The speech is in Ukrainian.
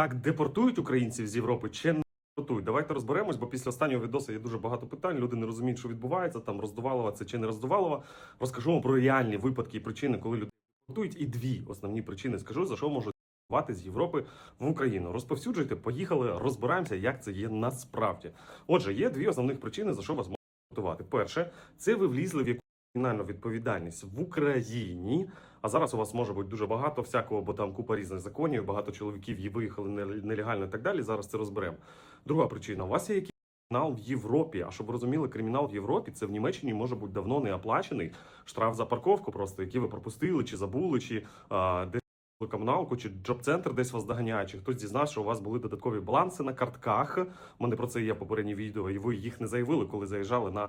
так депортують українців з Європи чи не депортують? Давайте розберемось, бо після останнього відосу є дуже багато питань. Люди не розуміють, що відбувається, там роздувалова це чи не роздувалова. Розкажу вам про реальні випадки і причини, коли люди депортують. І дві основні причини скажу, за що можуть депортувати з Європи в Україну. Розповсюджуйте, поїхали, розбираємося, як це є насправді. Отже, є дві основних причини, за що вас можуть депортувати. Перше, це ви влізли в якусь кримінальну відповідальність в Україні. А зараз у вас може бути дуже багато всякого, бо там купа різних законів, багато чоловіків є виїхали нелегально і так далі. Зараз це розберемо. Друга причина: у вас є якийсь кримінал в Європі. А щоб ви розуміли, кримінал в Європі це в Німеччині може бути давно не оплачений штраф за парковку, просто який ви пропустили, чи забули, чи а, десь комуналку, чи джоб-центр десь вас доганяє, чи хтось дізнався, що у вас були додаткові баланси на картках. У мене про це є попереднє відео, і ви їх не заявили, коли заїжджали на